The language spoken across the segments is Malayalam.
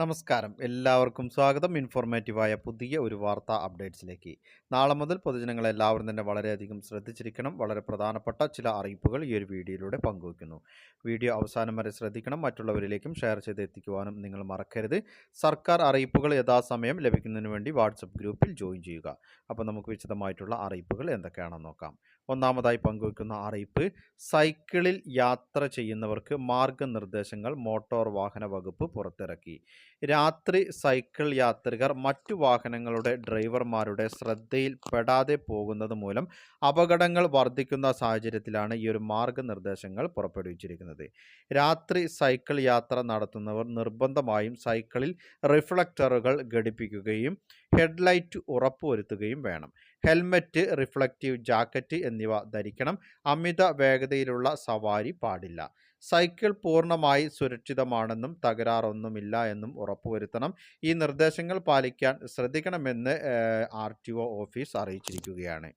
നമസ്കാരം. എല്ലാവർക്കും സ്വാഗതം. ഇൻഫോർമേറ്റീവായ പുതിയ ഒരു വാർത്താ അപ്ഡേറ്റ്സിലേക്ക്. നാളെ മുതൽ പൊതുജനങ്ങൾ എല്ലാവരും തന്നെ വളരെയധികം ശ്രദ്ധിച്ചിരിക്കണം. വളരെ പ്രധാനപ്പെട്ട ചില അറിയിപ്പുകൾ ഈ ഒരു വീഡിയോയിലൂടെ പങ്കുവയ്ക്കുന്നു. വീഡിയോ അവസാനം വരെ ശ്രദ്ധിക്കണം. മറ്റുള്ളവരിലേക്കും ഷെയർ ചെയ്ത് എത്തിക്കുവാനും നിങ്ങൾ മറക്കരുത്. സർക്കാർ അറിയിപ്പുകൾ യഥാസമയം ലഭിക്കുന്നതിന് വേണ്ടി വാട്സപ്പ് ഗ്രൂപ്പിൽ ജോയിൻ ചെയ്യുക. അപ്പോൾ നമുക്ക് വിശദമായിട്ടുള്ള അറിയിപ്പുകൾ എന്തൊക്കെയാണെന്ന് നോക്കാം. ഒന്നാമതായി പങ്കുവെക്കുന്ന അറിയിപ്പ് സൈക്കിളിൽ യാത്ര ചെയ്യുന്നവർക്ക് മാർഗനിർദ്ദേശങ്ങൾ മോട്ടോർ വാഹന വകുപ്പ് പുറത്തിറക്കി. രാത്രി സൈക്കിൾ യാത്രികർ മറ്റു വാഹനങ്ങളുടെ ഡ്രൈവർമാരുടെ ശ്രദ്ധയിൽ പെടാതെ പോകുന്നത് മൂലം അപകടങ്ങൾ വർദ്ധിക്കുന്ന സാഹചര്യത്തിലാണ് ഈ ഒരു മാർഗനിർദ്ദേശങ്ങൾ പുറപ്പെടുവിച്ചിരിക്കുന്നത്. രാത്രി സൈക്കിൾ യാത്ര നടത്തുന്നവർ നിർബന്ധമായും സൈക്കിളിൽ റിഫ്ലക്ടറുകൾ ഘടിപ്പിക്കുകയും ഹെഡ്ലൈറ്റ് ഉറപ്പുവരുത്തുകയും വേണം. ഹെൽമറ്റ് റിഫ്ലക്റ്റീവ് ജാക്കറ്റ് എന്നിവ ധരിക്കണം. അമിത വേഗതയിലുള്ള സവാരി പാടില്ല. സൈക്കിൾ പൂർണമായി സുരക്ഷിതമാണെന്നും തകരാറൊന്നുമില്ല എന്നും ഉറപ്പുവരുത്തണം. ഈ നിർദ്ദേശങ്ങൾ പാലിക്കാൻ ശ്രദ്ധിക്കണമെന്ന് ആർ ഓഫീസ് അറിയിച്ചിരിക്കുകയാണ്.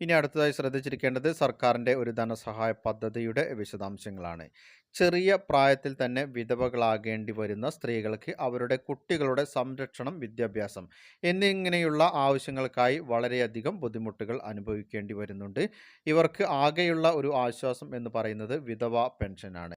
ഇനി അടുത്തതായി ശ്രദ്ധിച്ചിരിക്കേണ്ടത് സർക്കാരിന്റെ ഒരു ധനസഹായ പദ്ധതിയുടെ വിശദാംശങ്ങളാണ്. ചെറിയ പ്രായത്തിൽ തന്നെ വിധവകളാകേണ്ടി വരുന്ന സ്ത്രീകൾക്ക് അവരുടെ കുട്ടികളുടെ സംരക്ഷണം വിദ്യാഭ്യാസം എന്നിങ്ങനെയുള്ള ആവശ്യങ്ങൾക്കായി വളരെയധികം ബുദ്ധിമുട്ടുകൾ അനുഭവിക്കേണ്ടി വരുന്നുണ്ട്. ഇവർക്ക് ആകെയുള്ള ഒരു ആശ്വാസം എന്ന് പറയുന്നത് വിധവ പെൻഷനാണ്.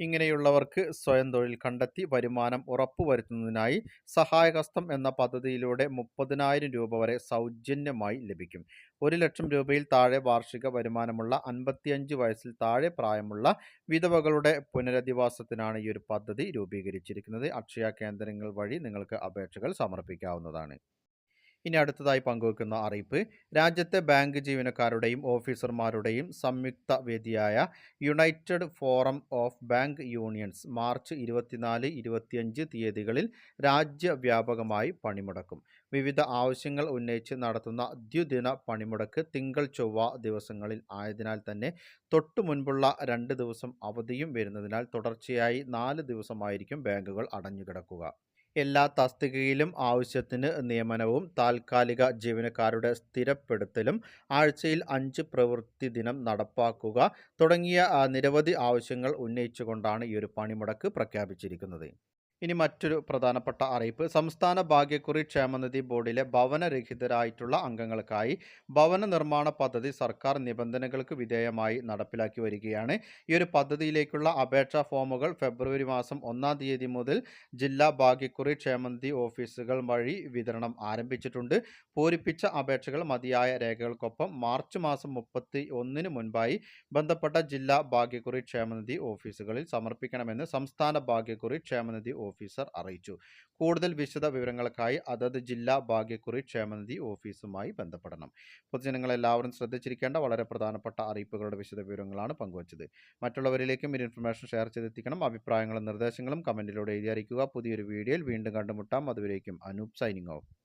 ഇങ്ങനെയുള്ളവർക്ക് സ്വയം തൊഴിൽ കണ്ടെത്തി വരുമാനം ഉറപ്പുവരുത്തുന്നതിനായി സഹായഹസ്തം എന്ന പദ്ധതിയിലൂടെ മുപ്പതിനായിരം രൂപ വരെ സൗജന്യമായി ലഭിക്കും. ഒരു ലക്ഷം രൂപയിൽ താഴെ വാർഷിക വരുമാനമുള്ള അൻപത്തിയഞ്ച് വയസ്സിൽ താഴെ പ്രായമുള്ള വിധവകളുടെ പുനരധിവാസത്തിനാണ് ഈ ഒരു പദ്ധതി രൂപീകരിച്ചിരിക്കുന്നത്. അക്ഷയ കേന്ദ്രങ്ങൾ വഴി നിങ്ങൾക്ക് അപേക്ഷകൾ സമർപ്പിക്കാവുന്നതാണ്. ഇനി അടുത്തതായി പങ്കുവെക്കുന്ന അറിയിപ്പ്. രാജ്യത്തെ ബാങ്ക് ജീവനക്കാരുടെയും ഓഫീസർമാരുടെയും സംയുക്ത വേദിയായ united forum of bank unions March ഇരുപത്തിനാല് ഇരുപത്തിയഞ്ച് തീയതികളിൽ രാജ്യവ്യാപകമായി പണിമുടക്കും. വിവിധ ആവശ്യങ്ങൾ ഉന്നയിച്ച് നടത്തുന്ന ദ്വിദിന പണിമുടക്ക് തിങ്കൾ ചൊവ്വ ദിവസങ്ങളിൽ ആയതിനാൽ തന്നെ തൊട്ടു മുൻപുള്ള രണ്ട് ദിവസം അവധിയും വരുന്നതിനാൽ തുടർച്ചയായി നാല് ദിവസമായിരിക്കും ബാങ്കുകൾ അടഞ്ഞുകിടക്കുക. എല്ലാ തസ്തികയിലും ആവശ്യത്തിന് നിയമനവും താൽക്കാലിക ജീവനക്കാരുടെ സ്ഥിരപ്പെടുത്തലും ആഴ്ചയിൽ അഞ്ച് പ്രവൃത്തി ദിനം നടപ്പാക്കുക തുടങ്ങിയ നിരവധി ആവശ്യങ്ങൾ ഉന്നയിച്ചുകൊണ്ടാണ് ഈ ഒരു പണിമുടക്ക് പ്രഖ്യാപിച്ചിരിക്കുന്നത്. ഇനി മറ്റൊരു പ്രധാനപ്പെട്ട അറിയിപ്പ്. സംസ്ഥാന ഭാഗ്യക്കുറി ക്ഷേമനിധി ബോർഡിലെ ഭവനരഹിതരായിട്ടുള്ള അംഗങ്ങൾക്കായി ഭവന നിർമ്മാണ പദ്ധതി സർക്കാർ നിബന്ധനകൾക്ക് വിധേയമായി നടപ്പിലാക്കി വരികയാണ്. ഈ ഒരു പദ്ധതിയിലേക്കുള്ള അപേക്ഷാ ഫോമുകൾ ഫെബ്രുവരി മാസം ഒന്നാം തീയതി മുതൽ ജില്ലാ ഭാഗ്യക്കുറി ക്ഷേമനിധി ഓഫീസുകൾ വഴി വിതരണം ആരംഭിച്ചിട്ടുണ്ട്. പൂരിപ്പിച്ച അപേക്ഷകൾ മതിയായ രേഖകൾക്കൊപ്പം മാർച്ച് മാസം മുപ്പത്തി ഒന്നിന് മുൻപായി ബന്ധപ്പെട്ട ജില്ലാ ഭാഗ്യക്കുറി ക്ഷേമനിധി ഓഫീസുകളിൽ സമർപ്പിക്കണമെന്ന് സംസ്ഥാന ഭാഗ്യക്കുറി ക്ഷേമനിധി ഓഫീസർ അറിയിച്ചു. കൂടുതൽ വിശദ വിവരങ്ങൾക്കായി അതത് ജില്ലാ ഭാഗ്യക്കുറി ക്ഷേമനിധി ഓഫീസുമായി ബന്ധപ്പെടണം. പൊതുജനങ്ങളെല്ലാവരും ശ്രദ്ധിച്ചിരിക്കേണ്ട വളരെ പ്രധാനപ്പെട്ട അറിയിപ്പുകളുടെ വിശദ വിവരങ്ങളാണ് പങ്കുവച്ചത്. മറ്റുള്ളവരിലേക്കും ഈ ഇൻഫർമേഷൻ ഷെയർ ചെയ്തെത്തിക്കണം. അഭിപ്രായങ്ങളും നിർദ്ദേശങ്ങളും കമന്റിലൂടെ എഴുതി അറിയിക്കുക. പുതിയൊരു വീഡിയോയിൽ വീണ്ടും കണ്ടുമുട്ടാം. അതുവരേക്കും അനൂപ് സൈനിങ് ഓഫ്.